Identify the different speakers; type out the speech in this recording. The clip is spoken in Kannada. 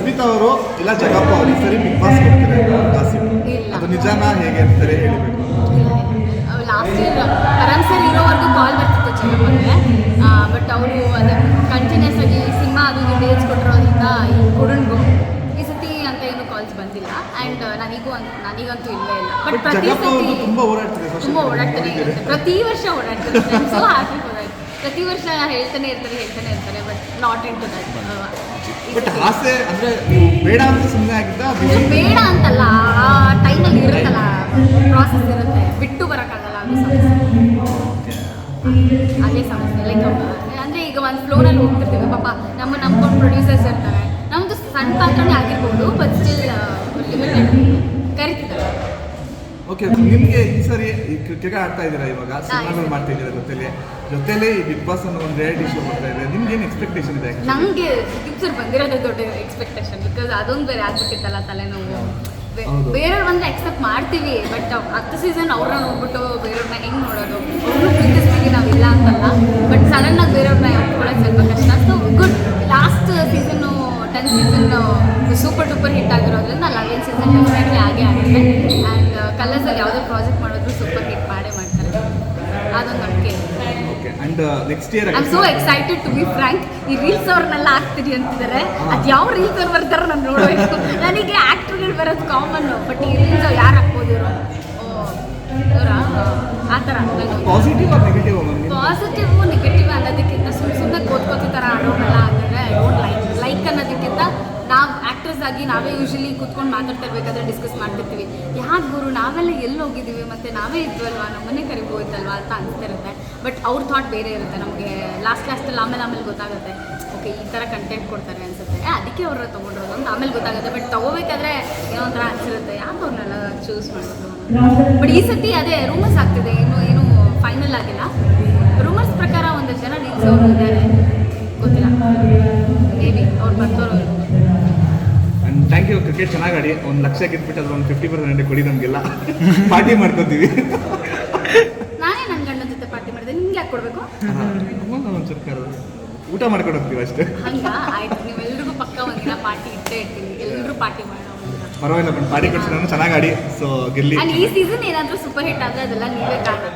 Speaker 1: ರಶ್ಮಿತಾ ಅವರು ಇಲ್ಲ ಜಗಪ್ಪ ಅವರು ಈ ಸರಿ ಬಿಗ್ ಬಾಸ್
Speaker 2: ಕೊಡ್ತಾರೆ.
Speaker 1: ಅದು ನಿಜಾನ ಹೇಗೆ ಅಂತಾರೆ ಹೇಳಬೇಕು
Speaker 2: ಲಾಸ್ಟ್ ಇಯರ್ ಕರಣ್ ಸರ್ ಇರೋವರೆಗೂ ಕಾಲ್ ಬರ್ತಿತ್ತು ಚೆನ್ನಪ್ಪಗೆ ಬಟ್ ಅವರು ಅದು ಕಂಟಿನ್ಯೂಸ್ ಆಗಿ ಸಿನಿಮಾ ಅದು ಇದು ಡೇಟ್ಸ್ ಕೊಟ್ಟಿರೋದ್ರಿಂದ ಈ ಕುಡನ್ಗೂ ಈ ಸತಿ ಅಂತ ಏನು ಕಾಲ್ಸ್ ಬಂದಿಲ್ಲ. ಆ್ಯಂಡ್ ನನಗೂ ಅಂತ ನನಗಂತೂ ಇಲ್ಲೇ. ಇಲ್ಲ ಬಟ್ ಪ್ರತಿ ಸತಿ
Speaker 1: ತುಂಬಾ ಓಡಾಡ್ತಾರೆ
Speaker 2: ತುಂಬ ಪ್ರತಿ ವರ್ಷ ಓಡಾಡ್ತಾರೆ ಸೊ ಹ್ಯಾಪಿ ಪ್ರತಿ ವರ್ಷ ಹೇಳ್ತಾನೆ ಇರ್ತಾರೆ ಹೇಳ್ತಾನೆ ಇರ್ತಾರೆ but not in to
Speaker 1: but ಆಸೆ ಅಂದ್ರೆ ಬೇಡ ಅಂತ ಸುಮ್ಮನೆ ಆಗಿದ್ದ?
Speaker 2: ಬೇಡ ಅಂತಲ್ಲ ಆ ಟೈಮಲ್ಲಿ ಇರುತ್ತಲ್ಲ ಪ್ರಾಸೆಸ್ ಇರುತ್ತೆ. ಬಿಟ್ಟು ಬರೋಕ್ಕಾಗಲ್ಲ ಅದು ಸಮಸ್ಯೆ. ಅದೇ ಸಮಸ್ಯೆ ಲೈಕ್ ಅಂದರೆ ಈಗ ಒಂದು ಫ್ಲೋರಲ್ಲಿ ಹೋಗ್ತಿರ್ತೀವಿ ಪಾಪ ನಮ್ಮ ನಂಬ್ಕೊಂಡು ಪ್ರೊಡ್ಯೂಸರ್ಸ್ ಇರ್ತಾರೆ. ನಮ್ಮದು ಸಣ್ಣ ಪಾತ್ರನೇ ಆಗಿರ್ಬೋದು ಬಟ್ ಸ್ಟಿಲ್ ಲಿಮಿಟೆಡ್ ಕರಿತಿದ್ದಾರೆ.
Speaker 1: ಓಕೆ ನಿಮಗೆ ಈ ಸರಿ ಕ್ರಿಕೆಟ್ ಆಡ್ತಾ ಇದ್ದೀರಾ ಇವಾಗ? ಸಿನಿಮಾಗಳು ಮಾಡ್ತಾ ಇದ್ದೀರಾ ಜೊತೆಲಿ? ಜೊತೆಲಿ ಬಿಗ್ ಬಾಸ್ ಅನ್ನೋ ಒಂದು ರಿಯಾಲಿಟಿ ಶೋ ಬರ್ತಾ ಇದೆ. ನಿಮ್ಗೆ ಏನು ಎಕ್ಸ್ಪೆಕ್ಟೇಷನ್ ಇದೆ?
Speaker 2: ನನಗೆ ಸರ್ ಬಂದಿರೋದೇ ದೊಡ್ಡ ಎಕ್ಸ್ಪೆಕ್ಟೇಷನ್ ಬಿಕಾಸ್ ಅದೊಂದು ಬೇರೆ ಆಗ್ಬಿಟ್ಟಿತ್ತಲ್ಲ ತಲೆನೋವು. ಬೇರೆ ಬಂದ್ರೆ ಎಕ್ಸೆಪ್ಟ್ ಮಾಡ್ತೀವಿ ಬಟ್ ಹತ್ತು ಸೀಸನ್ ಅವ್ರನ್ನ ನೋಡ್ಬಿಟ್ಟು ಬೇರೆಯವ್ರನ್ನ ಹೆಂಗೆ ನೋಡೋದು? ಅವ್ರನ್ನೂ ಪ್ರೀತಿಸ್ತೀವಿ ನಾವಿಲ್ಲ ಅಂತಲ್ಲ ಬಟ್ ಸಡನ್ ಆಗಿ ಬೇರೆಯವ್ರನ್ನ ಒಪ್ಕೊಳ್ಳೋದು ಸ್ವಲ್ಪ ಕಷ್ಟ. So good last season ten season super duper hit ಆಗಿರೋದ್ರಿಂದ ಲೆವೆನ್ ಸೀಸನ್ ಡೆಫಿನೆಟ್ಲಿ ಆಗೇ ಆಗುತ್ತೆ ಕಲರ್ಸಲ್ಲಿ ಯಾವುದೇ ಪ್ರಾಜೆಕ್ಟ್ ಮಾಡಿದ್ರು ಸೂಪರ್ ಹಿಟ್ ಮಾಡೇ ಮಾಡ್ತಾರೆ. ಅದೊಂದು ನಂಬಿಕೆ
Speaker 1: okay and next year
Speaker 2: I am so excited to be frank ಈ ರೀಲ್ಸ್ ಅವ್ರನ್ನೆಲ್ಲ ಹಾಕ್ತೀರಿ ಅಂತಿದ್ದಾರೆ ಅದು ಯಾವ ರೀಲ್ಸ್ ಅವ್ರು ಬರ್ತಾರೋ ನಾನು ನೋಡಬೇಕು. ನನಗೆ ಆ್ಯಕ್ಟ್ರುಗಳು ಬರೋದು ಕಾಮನ್ ಬಟ್ ಈ ರೀಲ್ಸ್ ಯಾರು ಹಾಕ್ಬೋದು ಇವರು? ಆ ಥರ.
Speaker 1: Positive negative
Speaker 2: positive negative actress ಆಗಿ ನಾವೇ ಯೂಶಲಿ ಕೂತ್ಕೊಂಡು ಮಾತಾಡ್ತಾ ಇರ್ಬೇಕಾದ್ರೆ ಡಿಸ್ಕಸ್ ಮಾಡ್ತಿರ್ತೀವಿ. ಯಾಕೆ ಗುರು? ನಾವೆಲ್ಲ ಎಲ್ಲಿ ಹೋಗಿದ್ದೀವಿ? ಮತ್ತೆ ನಾವೇ ಇದ್ವಲ್ವಾ? ನಮ್ಮನ್ನೇ ಕರಿಬೋಯ್ತಲ್ವಾ ಅಂತ ಅನಿಸ್ತಿರುತ್ತೆ ಬಟ್ ಅವ್ರ ಥಾಟ್ ಬೇರೆ ಇರುತ್ತೆ. ನಮಗೆ ಲಾಸ್ಟ್ ಲಾಸ್ಟಲ್ಲಿ ಆಮೇಲೆ ಆಮೇಲೆ ಗೊತ್ತಾಗುತ್ತೆ. ಓಕೆ ಈ ಥರ ಕಂಟೆಂಟ್ ಕೊಡ್ತಾರೆ ಅನ್ಸುತ್ತೆ. ಅದಕ್ಕೆ ಅವ್ರ ತೊಗೊಂಡಿರೋದು ಅಂತ ಆಮೇಲೆ ಗೊತ್ತಾಗುತ್ತೆ. ಬಟ್ ತೊಗೋಬೇಕಾದ್ರೆ ಏನೋ ಒಂಥರ ಅನಿಸಿರುತ್ತೆ. ಯಾಕೆ ಅವ್ರನ್ನೆಲ್ಲ ಚೂಸ್ ಮಾಡೋದು? ಬಟ್ ಈ ಸತಿ ಅದೇ ರೂಮರ್ಸ್ ಆಗ್ತಿದೆ. ಇನ್ನು ಏನು ಫೈನಲ್ ಆಗಿಲ್ಲ. ರೂಮರ್ಸ್ ಪ್ರಕಾರ ಒಂದಷ್ಟು ಜನ ರೀಲ್ಸ್ ಅವರು ಇದ್ದಾರೆ
Speaker 1: ಚೆನ್ನಾಗಿ ಆಡಿ ಒಂದು ಲಕ್ಷ ಗೆದ್ಬಿಟ್ಟು ಅದು ಒಂದು ಫಿಫ್ಟಿ ಪರ್ಸೆಂಟ್ ಕೊಡಿ ನಮಗೆಲ್ಲ. ಪಾರ್ಟಿ ಮಾಡ್ಕೊತೀವಿ.
Speaker 2: ನಾನೇ ನನ್ನ ಗಂಡನ ಜೊತೆ ಪಾರ್ಟಿ ಮಾಡಿದೆ ನಿಮ್ಗೆ ಯಾಕೆ ಕೊಡಬೇಕು?
Speaker 1: ಒಂಚೂರು ಕರೆದು. ಊಟ ಮಾಡ್ಕೊಂಡು ಹೋಗ್ತೀವಿ ಅಷ್ಟೇ.
Speaker 2: ಹಂಗಾ? ಆಯ್ತು ನೀವೆಲ್ರಿಗೂ ಪಕ್ಕ ಒಂದಿನ ಪಾರ್ಟಿ ಇಟ್ಟೇ ಇರ್ತೀನಿ. ಎಲ್ಲರೂ ಪಾರ್ಟಿ ಮಾಡೋಣ
Speaker 1: ಪರವಾಗಿಲ್ಲ ಪಾರ್ಟಿ ಕೊಡ್ಸಿ ನಾನು ಚೆನ್ನಾಗಿ ಆಡಿ ಸೊ ಗೆಲ್ಲಿ.
Speaker 2: ಈ ಸೀಸನ್ ಏನಾದರೂ ಸೂಪರ್ ಹಿಟ್ ಆದರೆ ಅದೆಲ್ಲ ನೀವೇ ಕಾರಣ.